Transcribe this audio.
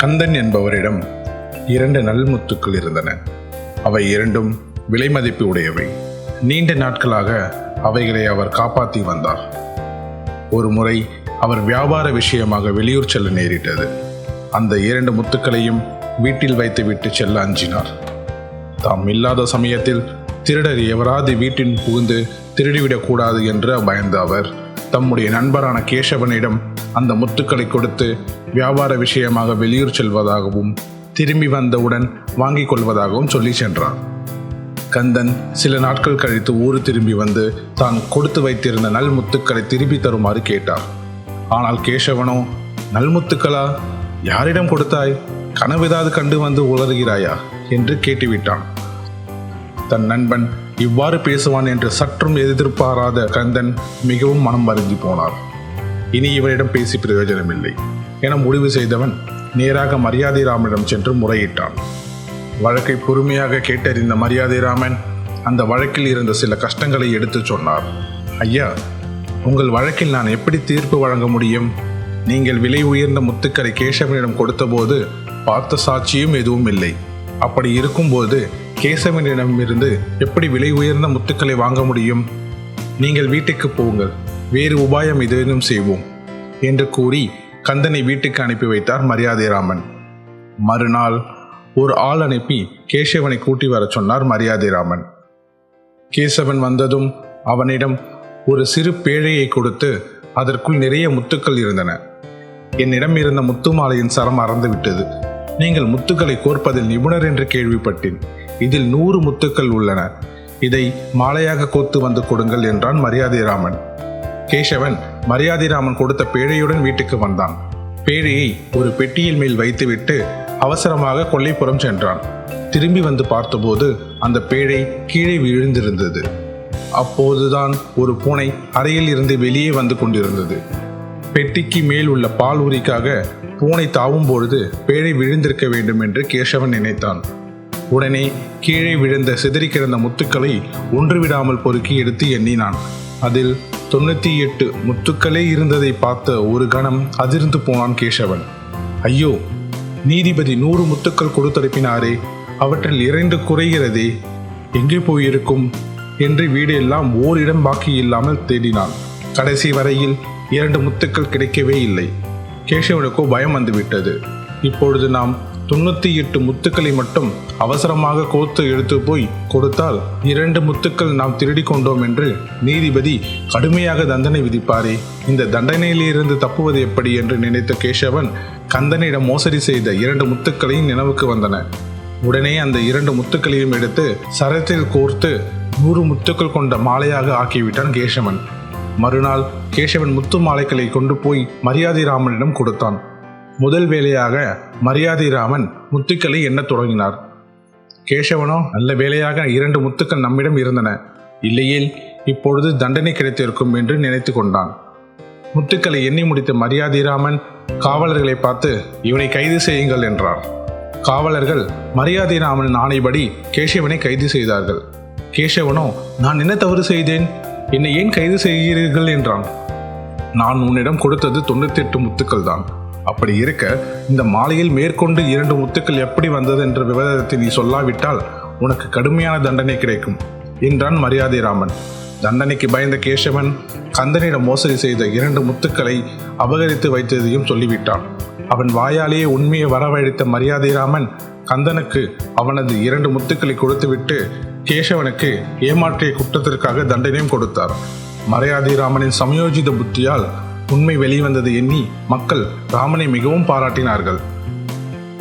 கந்தன் என்பவரிடம் இரண்டு நல்முத்துக்கள் இருந்தன. அவை இரண்டும் விலை மதிப்பு உடையவை. நீண்ட நாட்களாக அவைகளை அவர் காப்பாற்றி வந்தார். ஒரு முறை அவர் வியாபார விஷயமாக வெளியூர் செல்ல நேரிட்டது. அந்த இரண்டு முத்துக்களையும் வீட்டில் வைத்துவிட்டு செல்ல அஞ்சினார். தாம் இல்லாத சமயத்தில் திருடர் எவராது வீட்டின் புகுந்து திருடிவிடக்கூடாது என்று பயந்த அவர் தம்முடைய நண்பரான கேசவனிடம் அந்த முத்துக்களை கொடுத்து வியாபார விஷயமாக வெளியூர் செல்வதாகவும் திரும்பி வந்தவுடன் வாங்கிக் கொள்வதாகவும் சொல்லி சென்றார் கந்தன் சில நாட்கள் கழித்து ஊர் திரும்பி வந்து தான் கொடுத்து வைத்திருந்த நல்முத்துக்களை திருப்பி தருமாறு கேட்டார். ஆனால் கேசவனோ நல்முத்துக்களா யாரிடம் கொடுத்தாய்? கனவிதாவது கண்டு வந்து உளறுகிறாயா? என்று கேட்டுவிட்டான். தன் நண்பன் இவ்வாறு பேசுவான் என்று சற்றும் எதிர்பாராத கந்தன் மிகவும் மனம் வருந்தி போனார் இனி இவரிடம் பேசி பிரயோஜனமில்லை. என முடிவு செய்தவன் நேராக மரியாதை ராமனிடம் சென்று முறையிட்டான். வழக்கை பொறுமையாக கேட்டறிந்த மரியாதை ராமன் அந்த வழக்கில் இருந்த சில கஷ்டங்களை எடுத்துச் சொன்னார். ஐயா உங்கள் வழக்கில் நான் எப்படி தீர்ப்பு வழங்க முடியும்? நீங்கள் விலை உயர்ந்த முத்துக்களை கேசவனிடம் கொடுத்தபோது பார்த்த சாட்சியும் எதுவும் இல்லை. அப்படி இருக்கும்போது கேசவனிடமிருந்து எப்படி விலை உயர்ந்த முத்துக்களை வாங்க முடியும்? நீங்கள் வீட்டுக்கு போங்கள். வேறு உபாயம் ஏதேனும் செய்வோம் என்று கூறி கந்தனை வீட்டுக்கு அனுப்பி வைத்தார் மரியாதைராமன் மறுநாள் ஒரு ஆள் அனுப்பி கேசவனை கூட்டி வரச் சொன்னார் மரியாதைராமன் கேசவன் வந்ததும் அவனிடம் ஒரு சிறு பேழையை கொடுத்து அதற்குள் நிறைய முத்துக்கள் இருந்தன. என்னிடம் இருந்த முத்து மாலையின் சரம் அறந்துவிட்டது நீங்கள் முத்துக்களை கோர்ப்பதில் நிபுணர் என்று கேள்விப்பட்டேன். இதில் நூறு முத்துக்கள் உள்ளன. இதை மாலையாக கோத்து வந்து கொடுங்கள் என்றான் மரியாதைராமன் கேசவன் மரியாதைராமன் கொடுத்த பேழையுடன் வீட்டுக்கு வந்தான். பேழையை ஒரு பெட்டியில் மேல் வைத்துவிட்டு அவசரமாக கொல்லைப்புறம் சென்றான். திரும்பி வந்து பார்த்தபோது அந்த பேழை கீழே விழுந்திருந்தது. அப்போதுதான் ஒரு பூனை அறையில் இருந்து வெளியே வந்து கொண்டிருந்தது. பெட்டிக்கு மேல் உள்ள பால் உரிக்காக பூனை தாவும் பொழுது பேழை விழுந்திருக்க வேண்டும் என்று கேசவன் நினைத்தான். உடனே கீழே விழுந்த சிதறி கிடந்த முத்துக்களை ஒன்று விடாமல் பொறுக்கி எடுத்து எண்ணினான். அதில் தொண்ணூற்றி எட்டு முத்துக்களே இருந்ததை பார்த்த ஒரு கணம் அதிர்ந்து போனான் கேசவன். ஐயோ நீதிபதி நூறு முத்துக்கள் கொடுத்தனுப்பினாரே அவற்றில் இரண்டு குறைகிறதே. எங்கே போயிருக்கும்? என்று வீடெல்லாம் ஓரிடம் பாக்கி இல்லாமல் தேடினான். கடைசி வரையில் இரண்டு முத்துக்கள் கிடைக்கவே இல்லை. கேசவனுக்கோ பயம் வந்துவிட்டது. இப்பொழுது நாம் தொண்ணூத்தி எட்டு முத்துக்களை மட்டும் அவசரமாக கோத்து எடுத்து போய் கொடுத்தால் இரண்டு முத்துக்கள் நாம் திருடி கொண்டோம் என்று நீதிபதி கடுமையாக தண்டனை விதிப்பாரே. இந்த தண்டனையிலிருந்து தப்புவது எப்படி என்று நினைத்த கேசவன் கந்தனிடம் மோசடி செய்த இரண்டு முத்துக்களையும் நினைவுக்கு வந்தன. உடனே அந்த இரண்டு முத்துக்களையும் எடுத்து சரத்தில் கோர்த்து நூறு முத்துக்கள் கொண்ட மாலையாக ஆக்கிவிட்டான் கேசவன். மறுநாள் கேசவன் முத்து மாலைகளை கொண்டு போய் மரியாதை ராமனிடம் கொடுத்தான். முதல் வேலையாக மரியாதை ராமன் முத்துக்களை எண்ணத் தொடங்கினார். கேசவனோ நல்ல வேலையாக இரண்டு முத்துக்கள் நம்மிடம் இருந்தன. இல்லையேல் இப்பொழுது தண்டனை கிடைத்திருக்கும் என்று நினைத்து கொண்டான். முத்துக்களை எண்ணி முடித்த மரியாதைராமன் காவலர்களை பார்த்து இவனை கைது செய்யுங்கள் என்றார். காவலர்கள் மரியாதைராமனின் ஆணைப்படி கேசவனை கைது செய்தார்கள். கேசவனோ நான் என்ன தவறு செய்தேன்? என்னை ஏன் கைது செய்கிறீர்கள்? என்றான். நான் உன்னிடம் கொடுத்தது தொண்ணூத்தி எட்டு முத்துக்கள் தான் அப்படி இருக்க இந்த மாலையில் மேற்கொண்டு இரண்டு முத்துக்கள் எப்படி வந்தது என்ற விவாதத்தை நீ சொல்லாவிட்டால் உனக்கு கடுமையான தண்டனை கிடைக்கும். என்றான் மரியாதை ராமன். தண்டனைக்கு பயந்த கேசவன் கந்தனிடம் மோசடி செய்த இரண்டு முத்துக்களை அபகரித்து வைத்ததையும் சொல்லிவிட்டான். அவன் வாயாலேயே உண்மையை வரவழைத்த மரியாதை ராமன் கந்தனுக்கு அவனது இரண்டு முத்துக்களை கொடுத்துவிட்டு கேசவனுக்கு ஏமாற்றிய குற்றத்திற்காக தண்டனையும் கொடுத்தார். மரியாதை ராமனின் சமயோஜித புத்தியால் உண்மை வெளிவந்தது எண்ணி மக்கள் ராமனை மிகவும் பாராட்டினார்கள்.